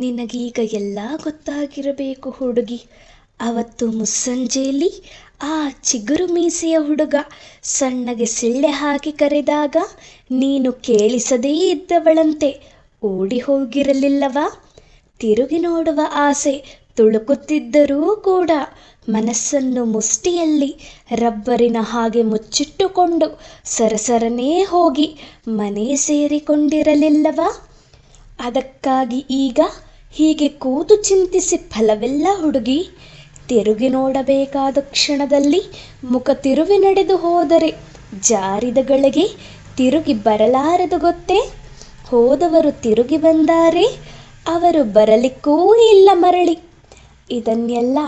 ನಿನಗೀಗ ಎಲ್ಲ ಗೊತ್ತಾಗಿರಬೇಕು ಹುಡುಗಿ. ಅವತ್ತು ಮುಸ್ಸಂಜೆಯಲ್ಲಿ ಆ ಚಿಗುರು ಮೀಸೆಯ ಹುಡುಗ ಸಣ್ಣಗೆ ಸಿಳ್ಳೆ ಹಾಕಿ ಕರೆದಾಗ, ನೀನು ಕೇಳಿಸದೇ ಇದ್ದವಳಂತೆ ಓಡಿ ಹೋಗಿರಲಿಲ್ಲವಾ? ತಿರುಗಿ ನೋಡುವ ಆಸೆ ತುಳುಕುತ್ತಿದ್ದರೂ ಕೂಡ ಮನಸ್ಸನ್ನು ಮುಷ್ಟಿಯಲ್ಲಿ ರಬ್ಬರಿನ ಹಾಗೆ ಮುಚ್ಚಿಟ್ಟುಕೊಂಡು ಸರಸರನೇ ಹೋಗಿ ಮನೆ ಸೇರಿಕೊಂಡಿರಲಿಲ್ಲವಾ? ಅದಕ್ಕಾಗಿ ಈಗ ಹೀಗೆ ಕೂತು ಚಿಂತಿಸಿ ಫಲವೆಲ್ಲ ಹುಡುಗಿ, ತಿರುಗಿ ನೋಡಬೇಕಾದ ಕ್ಷಣದಲ್ಲಿ ಮುಖ ತಿರುವಿ ನಡೆದು ಹೋದರೆ ಜಾರಿದ ಗಳಿಗೆ ತಿರುಗಿ ಬರಲಾರದು ಗೊತ್ತೇ? ಹೋದವರು ತಿರುಗಿ ಬಂದಾರೆ, ಅವರು ಬರಲಿಕ್ಕೂ ಇಲ್ಲ ಮರಳಿ. ಇದನ್ನೆಲ್ಲ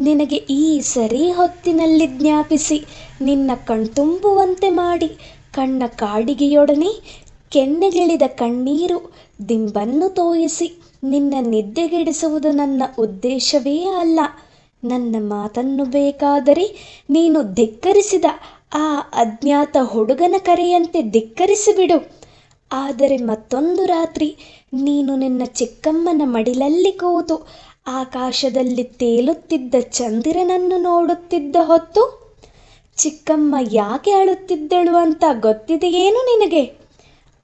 ನಿನಗೆ ಈ ಸರಿ ಹೊತ್ತಿನಲ್ಲಿ ಜ್ಞಾಪಿಸಿ, ನಿನ್ನ ಕಣ್ತುಂಬುವಂತೆ ಮಾಡಿ, ಕಣ್ಣ ಕಾಡಿಗೆಯೊಡನೆ ಕೆನ್ನೆಗಿಳಿದ ಕಣ್ಣೀರು ದಿಂಬನ್ನು ತೋಯಿಸಿ ನಿನ್ನ ನಿದ್ದೆಗೆಡಿಸುವುದು ನನ್ನ ಉದ್ದೇಶವೇ ಅಲ್ಲ. ನನ್ನ ಮಾತನ್ನು ಬೇಕಾದರೆ ನೀನು ಧಿಕ್ಕರಿಸಿದ ಆ ಅಜ್ಞಾತ ಹುಡುಗನ ಕರೆಯಂತೆ ಧಿಕ್ಕರಿಸಿಬಿಡು. ಆದರೆ ಮತ್ತೊಂದು ರಾತ್ರಿ ನೀನು ನಿನ್ನ ಚಿಕ್ಕಮ್ಮನ ಮಡಿಲಲ್ಲಿ ಕೂತು ಆಕಾಶದಲ್ಲಿ ತೇಲುತ್ತಿದ್ದ ಚಂದಿರನನ್ನು ನೋಡುತ್ತಿದ್ದ ಹೊತ್ತು ಚಿಕ್ಕಮ್ಮ ಯಾಕೆ ಅಳುತ್ತಿದ್ದಳು ಅಂತ ಗೊತ್ತಿದೆಯೇನು ನಿನಗೆ?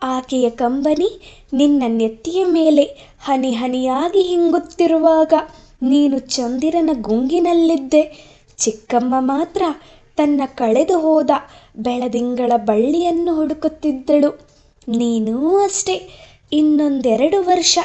ಆಕೆಯ ಕಂಬನಿ ನಿನ್ನ ನೆತ್ತಿಯ ಮೇಲೆ ಹನಿ ಹನಿಯಾಗಿ ಹಿಂಗುತ್ತಿರುವಾಗ ನೀನು ಚಂದಿರನ ಗುಂಗಿನಲ್ಲಿದ್ದೆ. ಚಿಕ್ಕಮ್ಮ ಮಾತ್ರ ತನ್ನ ಕಳೆದು ಹೋದ ಬೆಳದಿಂಗಳ ಬಳ್ಳಿಯನ್ನು ಹುಡುಕುತ್ತಿದ್ದಳು. ನೀನೂ ಅಷ್ಟೇ, ಇನ್ನೊಂದೆರಡು ವರ್ಷ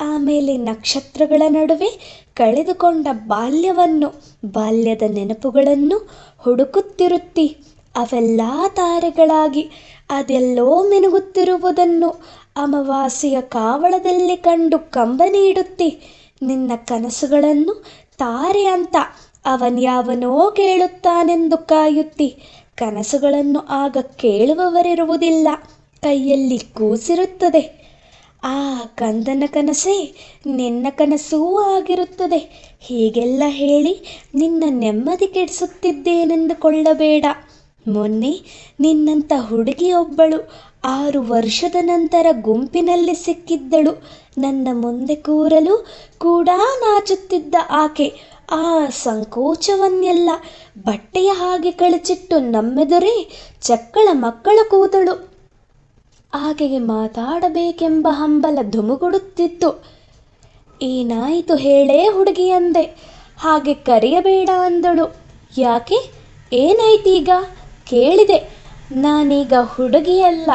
ಆಮೇಲೆ ನಕ್ಷತ್ರಗಳ ನಡುವೆ ಕಳೆದುಕೊಂಡ ಬಾಲ್ಯವನ್ನು, ಬಾಲ್ಯದ ನೆನಪುಗಳನ್ನು ಹುಡುಕುತ್ತಿರುತ್ತಿ. ಅವೆಲ್ಲ ತಾರೆಗಳಾಗಿ ಅದೆಲ್ಲೋ ಮಿನುಗುತ್ತಿರುವುದನ್ನು ಅಮಾವಾಸ್ಯೆಯ ಕಾವಳದಲ್ಲಿ ಕಂಡು ಕಂಬನೀಡುತ್ತಿ ನಿನ್ನ ಕನಸುಗಳನ್ನು ತಾರೆ ಅಂತ ಅವನ್ಯಾವನೋ ಕೇಳುತ್ತಾನೆಂದು ಕಾಯುತ್ತಿ, ಕನಸುಗಳನ್ನು ಆಗ ಕೇಳುವವರಿರುವುದಿಲ್ಲ, ಕೈಯಲ್ಲಿ ಕೂಸಿರುತ್ತದೆ. ಆ ಕಂದನ ಕನಸೇ ನಿನ್ನ ಕನಸೂ ಆಗಿರುತ್ತದೆ. ಹೀಗೆಲ್ಲ ಹೇಳಿ ನಿನ್ನ ನೆಮ್ಮದಿ ಕೆಡಿಸುತ್ತಿದ್ದೇನೆಂದುಕೊಳ್ಳಬೇಡ. ಮೊನ್ನೆ ನಿನ್ನಂಥ ಹುಡುಗಿಯೊಬ್ಬಳು ಆರು ವರ್ಷದ ನಂತರ ಗುಂಪಿನಲ್ಲಿ ಸಿಕ್ಕಿದ್ದಳು. ನನ್ನ ಮುಂದೆ ಕೂರಲು ಕೂಡ ನಾಚುತ್ತಿದ್ದ ಆಕೆ ಆ ಸಂಕೋಚವನ್ನೆಲ್ಲ ಬಟ್ಟೆಯ ಹಾಗೆ ಕಳಚಿಟ್ಟು ನಮ್ಮೆದುರೇ ಚಕ್ಕಳ ಮಕ್ಕಳ ಕೂದಳು. ಆಕೆಗೆ ಮಾತಾಡಬೇಕೆಂಬ ಹಂಬಲ ಧುಮುಗುಡುತ್ತಿತ್ತು ಏನಾಯಿತು ಹೇಳೇ ಹುಡುಗಿ ಅಂದೆ. ಹಾಗೆ ಕರೆಯಬೇಡ ಅಂದಳು. ಯಾಕೆ? ಏನಾಯ್ತೀಗ? ಕೇಳಿದೆ, ನಾನೀಗ ಹುಡುಗಿಯಲ್ಲ,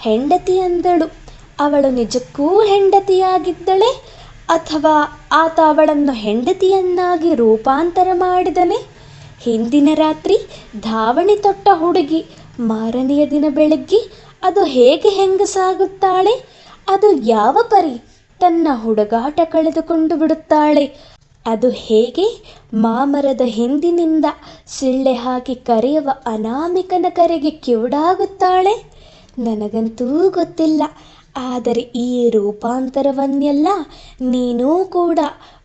ಹೆಂಡತಿ ಅಂದಳು. ಅವಳು ನಿಜಕ್ಕೂ ಹೆಂಡತಿಯಾಗಿದ್ದಳೆ ಅಥವಾ ಆತ ಅವಳನ್ನು ಹೆಂಡತಿಯನ್ನಾಗಿ ರೂಪಾಂತರ ಮಾಡಿದನೆ? ಹಿಂದಿನ ರಾತ್ರಿ ಧಾವಣಿ ತೊಟ್ಟ ಹುಡುಗಿ ಮಾರನೆಯ ದಿನ ಬೆಳಗ್ಗೆ ಅದು ಹೇಗೆ ಹೆಂಗಸಾಗುತ್ತಾಳೆ? ಅದು ಯಾವ ಪರಿ ತನ್ನ ಹುಡುಗಾಟ ಕಳೆದುಕೊಂಡು ಬಿಡುತ್ತಾಳೆ? ಅದು ಹೇಗೆ? ಮಾಮರದ ಹಿಂದಿನಿಂದ ಸಿಳ್ಳೆ ಹಾಕಿ ಕರೆಯುವ ಅನಾಮಿಕನ ಕರೆಗೆ ಕಿವುಡಾಗುತ್ತಾಳೆ ನನಗಂತೂ ಗೊತ್ತಿಲ್ಲ. ಆದರೆ ಈ ರೂಪಾಂತರವನ್ನೆಲ್ಲ ನೀನೂ ಕೂಡ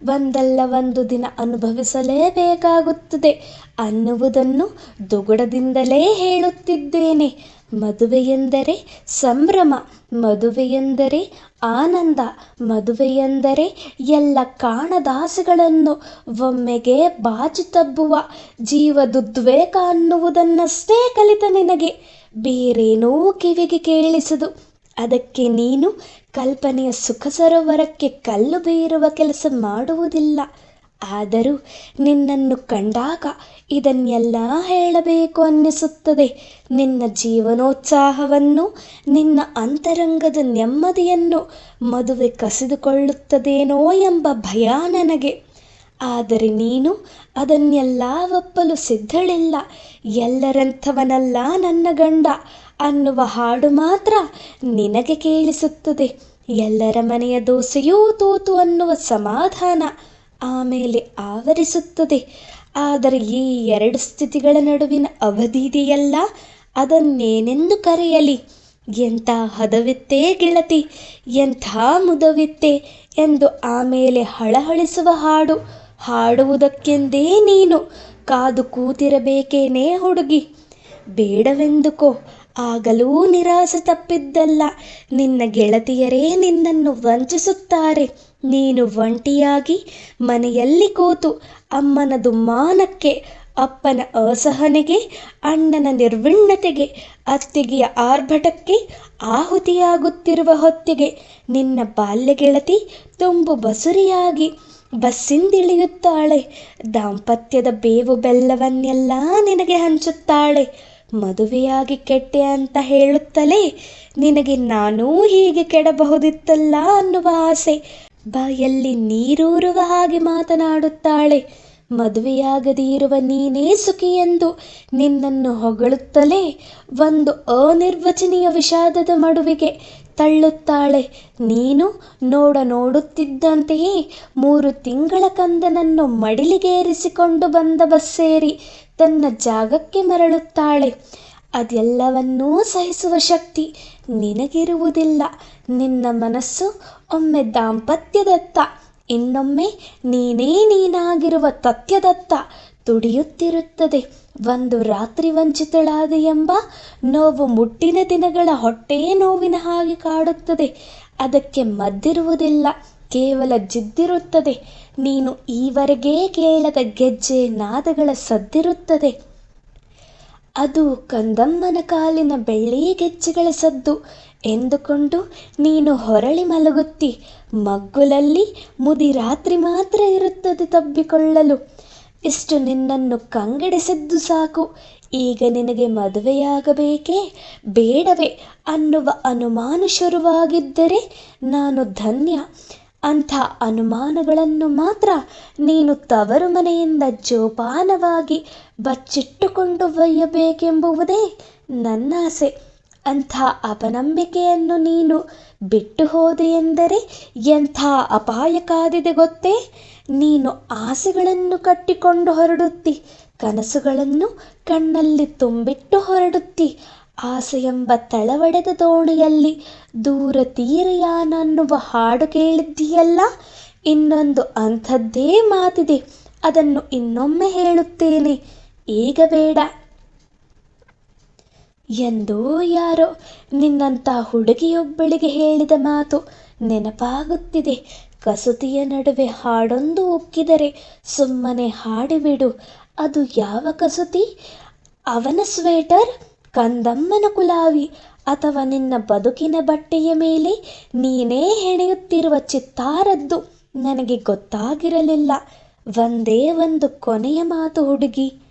ಒಂದಲ್ಲ ಒಂದು ದಿನ ಅನುಭವಿಸಲೇಬೇಕಾಗುತ್ತದೆ ಅನ್ನುವುದನ್ನು ದುಗುಡದಿಂದಲೇ ಹೇಳುತ್ತಿದ್ದೇನೆ. ಮದುವೆಯೆಂದರೆ ಸಂಭ್ರಮ, ಮದುವೆಯೆಂದರೆ ಆನಂದ, ಮದುವೆಯೆಂದರೆ ಎಲ್ಲ ಕಾಣದಾಸೆಗಳನ್ನು ಒಮ್ಮೆಗೆ ಬಾಚಿ ತಬ್ಬುವ ಜೀವದುದ್ವೇಗ ಅನ್ನುವುದನ್ನಷ್ಟೇ ಕಲಿತ ನಿನಗೆ. ಬೇರೇನೂ ಕಿವಿಗೆ ಕೇಳಿಸದು. ಅದಕ್ಕೆ ನೀನು ಕಲ್ಪನೆಯ ಸುಖ ಸರೋವರಕ್ಕೆ ಕಲ್ಲು ಬೀರುವ ಕೆಲಸ ಮಾಡುವುದಿಲ್ಲ. ಆದರೂ ನಿನ್ನನ್ನು ಕಂಡಾಗ ಇದನ್ನೆಲ್ಲ ಹೇಳಬೇಕು ಅನ್ನಿಸುತ್ತದೆ. ನಿನ್ನ ಜೀವನೋತ್ಸಾಹವನ್ನು, ನಿನ್ನ ಅಂತರಂಗದ ನೆಮ್ಮದಿಯನ್ನು ಮದುವೆ ಕಸಿದುಕೊಳ್ಳುತ್ತದೇನೋ ಎಂಬ ಭಯ ನನಗೆ. ಆದರೆ ನೀನು ಅದನ್ನೆಲ್ಲ ಒಪ್ಪಲು ಸಿದ್ಧಳಿಲ್ಲ. ಎಲ್ಲರಂಥವನಲ್ಲ ನನ್ನ ಗಂಡ ಅನ್ನುವ ಹಾಡು ಮಾತ್ರ ನಿನಗೆ ಕೇಳಿಸುತ್ತದೆ. ಎಲ್ಲರ ಮನೆಯ ದೋಸೆಯೂ ತೂತು ಅನ್ನುವ ಸಮಾಧಾನ ಆಮೇಲೆ ಆವರಿಸುತ್ತದೆ. ಆದರೆ ಈ ಎರಡು ಸ್ಥಿತಿಗಳ ನಡುವಿನ ಅವಧಿ ಇದೆಯಲ್ಲ ಅದನ್ನೇನೆಂದು ಕರೆಯಲಿ? ಎಂಥ ಹದವಿತ್ತೇ ಗೆಳತಿ, ಎಂಥ ಮುದವಿತ್ತೆ ಎಂದು ಆಮೇಲೆ ಹಳಹಳಿಸುವ ಹಾಡು ಹಾಡುವುದಕ್ಕೆಂದೇ ನೀನು ಕಾದು ಕೂತಿರಬೇಕೇನೇ ಹುಡುಗಿ. ಬೇಡವೆಂದುಕೋ, ಆಗಲೂ ನಿರಾಸೆ ತಪ್ಪಿದ್ದಲ್ಲ. ನಿನ್ನ ಗೆಳತಿಯರೇ ನಿನ್ನನ್ನು ವಂಚಿಸುತ್ತಾರೆ. ನೀನು ಒಂಟಿಯಾಗಿ ಮನೆಯಲ್ಲಿ ಕೂತು ಅಮ್ಮನ ದುಮ್ಮಾನಕ್ಕೆ, ಅಪ್ಪನ ಅಸಹನೆಗೆ, ಅಣ್ಣನ ನಿರ್ವಿಣ್ಣತೆಗೆ, ಅತ್ತಿಗೆಯ ಆರ್ಭಟಕ್ಕೆ ಆಹುತಿಯಾಗುತ್ತಿರುವ ಹೊತ್ತಿಗೆ ನಿನ್ನ ಬಾಲ್ಯ ಗೆಳತಿ ತುಂಬು ಬಸುರಿಯಾಗಿ ಬಸ್ಸಿಂದಿಳಿಯುತ್ತಾಳೆ ದಾಂಪತ್ಯದ ಬೇವು ಬೆಲ್ಲವನ್ನೆಲ್ಲ ನಿನಗೆ ಹಂಚುತ್ತಾಳೆ. ಮದುವೆಯಾಗಿ ಕೆಟ್ಟೆ ಅಂತ ಹೇಳುತ್ತಲೇ ನಿನಗೆ ನಾನೂ ಹೀಗೆ ಕೆಡಬಹುದಿತ್ತಲ್ಲ ಅನ್ನುವ ಆಸೆ. ಬಾಯಲ್ಲಿ ನೀರೂರುವ ಹಾಗೆ ಮಾತನಾಡುತ್ತಾಳೆ. ಮದುವೆಯಾಗದೇ ಇರುವ ನೀನೇ ಎಂದು ನಿನ್ನನ್ನು ಹೊಗಳುತ್ತಲೇ ಒಂದು ಅನಿರ್ವಚನೀಯ ವಿಷಾದದ ಮಡುವಿಗೆ ತಳ್ಳುತ್ತಾಳೆ. ನೀನು ನೋಡ ನೋಡುತ್ತಿದ್ದಂತೆಯೇ ಮೂರು ತಿಂಗಳ ಕಂದನನ್ನು ಮಡಿಲಿಗೇರಿಸಿಕೊಂಡು ಬಂದ ಬಸ್ಸೇರಿ ತನ್ನ ಜಾಗಕ್ಕೆ ಮರಳುತ್ತಾಳೆ. ಅದೆಲ್ಲವನ್ನೂ ಸಹಿಸುವ ಶಕ್ತಿ ನಿನಗಿರುವುದಿಲ್ಲ. ನಿನ್ನ ಮನಸ್ಸು ಒಮ್ಮೆ ದಾಂಪತ್ಯದತ್ತ. ಇನ್ನೊಮ್ಮೆ ನೀನೇ ನೀನಾಗಿರುವ ತತ್ಯದತ್ತ ತುಡಿಯುತ್ತಿರುತ್ತದೆ. ಒಂದು ರಾತ್ರಿ ವಂಚಿತಳಾದ ಎಂಬ ನೋವು ಮುಟ್ಟಿನ ದಿನಗಳ ಹೊಟ್ಟೆ ನೋವಿನ ಹಾಗೆ ಕಾಡುತ್ತದೆ. ಅದಕ್ಕೆ ಮದ್ದಿರುವುದಿಲ್ಲ, ಕೇವಲ ಜಿದ್ದಿರುತ್ತದೆ. ನೀನು ಈವರೆಗೆ ಕೇಳದ ಗೆಜ್ಜೆ ನಾದಗಳ ಸದ್ದಿರುತ್ತದೆ. ಅದು ಕಂದಮ್ಮನ ಕಾಲಿನ ಬೆಳ್ಳಿ ಗೆಜ್ಜೆಗಳ ಸದ್ದು. ಎಂದುಕೊಂಡು ನೀನು ಹೊರಳಿ ಮಲಗುತ್ತಿ. ಮಗ್ಗುಲಲ್ಲಿ ಮುದಿ ರಾತ್ರಿ ಮಾತ್ರ ಇರುತ್ತದೆ ತಬ್ಬಿಕೊಳ್ಳಲು. ಇಷ್ಟು ನಿನ್ನನ್ನು ಕಂಗೆಡಿಸಿದ್ದು ಸಾಕು. ಈಗ ನಿನಗೆ ಮದುವೆಯಾಗಬೇಕೇ? ಬೇಡವೇ. ಅನ್ನುವ ಅನುಮಾನ ಶುರುವಾಗಿದ್ದರೆ ನಾನು ಧನ್ಯ. ಅಂಥ ಅನುಮಾನಗಳನ್ನು ಮಾತ್ರ ನೀನು ತವರು ಮನೆಯಿಂದ ಜೋಪಾನವಾಗಿ ಬಚ್ಚಿಟ್ಟುಕೊಂಡು ಒಯ್ಯಬೇಕೆಂಬುವುದೇ ನನ್ನಾಸೆ ಅಂಥ ಅಪನಂಬಿಕೆಯನ್ನು ನೀನು ಬಿಟ್ಟು ಹೋದೆ ಎಂದರೆ ಎಂಥ ಅಪಾಯ ಕಾದಿದೆ ಗೊತ್ತೇ? ನೀನು ಆಸೆಗಳನ್ನು ಕಟ್ಟಿಕೊಂಡು ಹೊರಡುತ್ತಿ, ಕನಸುಗಳನ್ನು ಕಣ್ಣಲ್ಲಿ ತುಂಬಿಟ್ಟು ಹೊರಡುತ್ತಿ ಆಸೆ ಎಂಬ ತಳವಡೆದ ದೋಣಿಯಲ್ಲಿ ದೂರ ತೀರಯಾನ ಅನ್ನುವ ಹಾಡು ಕೇಳಿದ್ದೀಯಲ್ಲ? ಇನ್ನೊಂದು ಅಂಥದ್ದೇ ಮಾತಿದೆ, ಅದನ್ನು ಇನ್ನೊಮ್ಮೆ ಹೇಳುತ್ತೇನೆ. ಈಗ ಬೇಡ. ಎಂದೋ ಯಾರೋ ನಿನ್ನಂಥ ಹುಡುಗಿಯೊಬ್ಬಳಿಗೆ ಹೇಳಿದ ಮಾತು ನೆನಪಾಗುತ್ತಿದೆ. ಕಸೂತಿಯ ನಡುವೆ ಹಾಡೊಂದು ಉಕ್ಕಿದರೆ ಸುಮ್ಮನೆ ಹಾಡಿಬಿಡು. ಅದು ಯಾವ ಕಸೂತಿ? ಅವನ ಸ್ವೇಟರ್? ಕಂದಮ್ಮನ ಕುಲಾವಿ ಅಥವಾ ನಿನ್ನ ಬದುಕಿನ ಬಟ್ಟೆಯ ಮೇಲೆ? ನೀನೇ ಹೆಣೆಯುತ್ತಿರುವ ಚಿತ್ತಾರದ್ದು ನನಗೆ ಗೊತ್ತಾಗಿರಲಿಲ್ಲ. ಒಂದೇ ಒಂದು ಕೊನೆಯ ಮಾತು ಹುಡುಗಿ.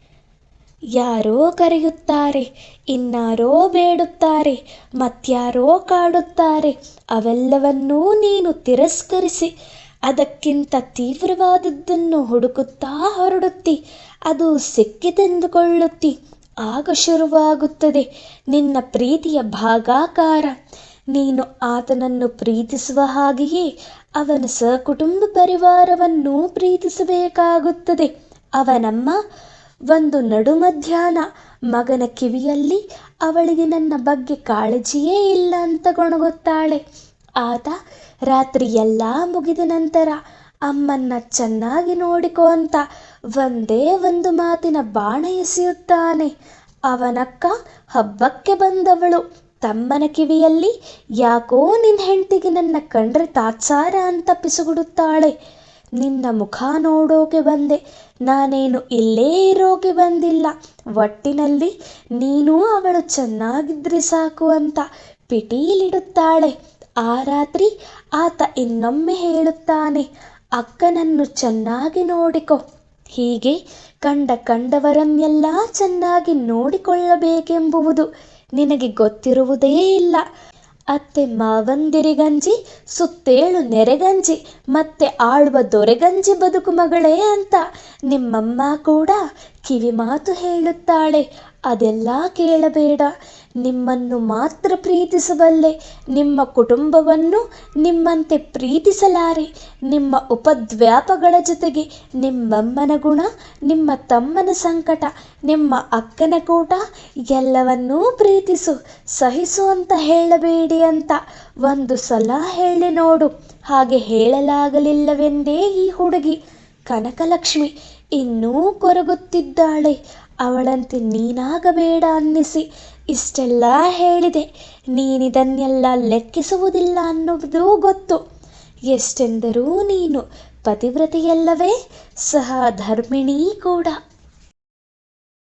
ಯಾರೋ ಕರೆಯುತ್ತಾರೆ, ಇನ್ನಾರೋ ಬೇಡುತ್ತಾರೆ, ಮತ್ಯಾರೋ ಕಾಡುತ್ತಾರೆ, ಅವೆಲ್ಲವನ್ನೂ ನೀನು ತಿರಸ್ಕರಿಸಿ, ಅದಕ್ಕಿಂತ ತೀವ್ರವಾದದ್ದನ್ನು ಹುಡುಕುತ್ತಾ ಹೊರಡುತ್ತಿ, ಅದು ಸಿಕ್ಕಿತೆಂದುಕೊಳ್ಳುತ್ತಿ, ಆಗ ಶುರುವಾಗುತ್ತದೆ ನಿನ್ನ ಪ್ರೀತಿಯ ಭಾಗಾಕಾರ. ನೀನು ಆತನನ್ನು ಪ್ರೀತಿಸುವ ಹಾಗೆಯೇ ಅವನ ಸಕುಟುಂಬ ಪರಿವಾರವನ್ನೂ ಪ್ರೀತಿಸಬೇಕಾಗುತ್ತದೆ. ಅವನಮ್ಮ ಒಂದು ನಡು ಮಧ್ಯಾಹ್ನ. ಮಗನ ಕಿವಿಯಲ್ಲಿ ಅವಳಿಗೆ ನನ್ನ ಬಗ್ಗೆ ಕಾಳಜಿಯೇ ಇಲ್ಲ ಅಂತ ಗೊಣಗುತ್ತಾಳೆ. ಆತ ರಾತ್ರಿ ಎಲ್ಲ ಮುಗಿದ ನಂತರ ಅಮ್ಮನ್ನ ಚೆನ್ನಾಗಿ ನೋಡಿಕೋ ಅಂತ ಒಂದೇ ಒಂದು ಮಾತಿನ ಬಾಣ ಎಸೆಯುತ್ತಾನೆ. ಅವನಕ್ಕ ಹಬ್ಬಕ್ಕೆ ಬಂದವಳು. ತಮ್ಮನ ಕಿವಿಯಲ್ಲಿ ಯಾಕೋ ನಿನ್ನ ಹೆಂಡತಿಗೆ ನನ್ನ ಕಂಡ್ರೆ ತಾತ್ಸಾರ ಅಂತ ಪಿಸುಗುಡುತ್ತಾಳೆ. ನಿನ್ನ ಮುಖ ನೋಡೋಕೆ ಬಂದೆ. ನಾನೇನು ಇಲ್ಲೇ ಇರೋಕೆ ಬಂದಿಲ್ಲ. ಒಟ್ಟಿನಲ್ಲಿ ನೀನು ಅವಳು ಚೆನ್ನಾಗಿದ್ರೆ ಸಾಕು ಅಂತ ಪಿಟೀಲಿಡುತ್ತಾಳೆ. ಆ ರಾತ್ರಿ ಆತ ಇನ್ನೊಮ್ಮೆ ಹೇಳುತ್ತಾನೆ, ಅಕ್ಕನನ್ನು ಚೆನ್ನಾಗಿ ನೋಡಿಕೊ. ಹೀಗೆ ಕಂಡ ಕಂಡವರನ್ನೆಲ್ಲ ಚೆನ್ನಾಗಿ ನೋಡಿಕೊಳ್ಳಬೇಕೆಂಬುವುದು ನಿನಗೆ ಗೊತ್ತಿರುವುದೇ ಇಲ್ಲ. ಅತ್ತೆ ಮಾವಂದಿರಿಗಂಜಿ ಸುತ್ತೇಳು ನೆರೆಗಂಜಿ ಮತ್ತೆ ಆಳುವ ದೊರೆಗಂಜಿ ಬದುಕು ಮಗಳೇ ಅಂತ ನಿಮ್ಮಮ್ಮ ಕೂಡ ಕಿವಿ ಮಾತು ಹೇಳುತ್ತಾಳೆ. ಅದೆಲ್ಲ ಕೇಳಬೇಡ. ನಿಮ್ಮನ್ನು ಮಾತ್ರ ಪ್ರೀತಿಸಬಲ್ಲೆ ನಿಮ್ಮ ಕುಟುಂಬವನ್ನು ನಿಮ್ಮಂತೆ ಪ್ರೀತಿಸಲಾರೆ. ನಿಮ್ಮ ಉಪದ್ವ್ಯಾಪಗಳ ಜೊತೆಗೆ ನಿಮ್ಮಮ್ಮನ ಗುಣ, ನಿಮ್ಮ ತಮ್ಮನ ಸಂಕಟ, ನಿಮ್ಮ ಅಕ್ಕನ ಕೂಟ ಎಲ್ಲವನ್ನೂ ಪ್ರೀತಿಸು. ಸಹಿಸು ಅಂತ ಹೇಳಬೇಡಿ ಅಂತ ಒಂದು ಸಲ ಹೇಳಿ ನೋಡು. ಹಾಗೆ ಹೇಳಲಾಗಲಿಲ್ಲವೆಂದೇ ಈ ಹುಡುಗಿ. ಕನಕಲಕ್ಷ್ಮಿ ಇನ್ನೂ ಕೊರಗುತ್ತಿದ್ದಾಳೆ. ಅವಳಂತೆ ನೀನಾಗಬೇಡ ಅನ್ನಿಸಿ ಇಷ್ಟೆಲ್ಲ ಹೇಳಿದೆ. ನೀನಿದನ್ನೆಲ್ಲ ಲೆಕ್ಕಿಸುವುದಿಲ್ಲ ಅನ್ನುವುದೂ ಗೊತ್ತು. ಎಷ್ಟೆಂದರೂ ನೀನು ಪತಿವ್ರತೆಯಲ್ಲವೇ, ಸಹ ಧರ್ಮಿಣೀ ಕೂಡ.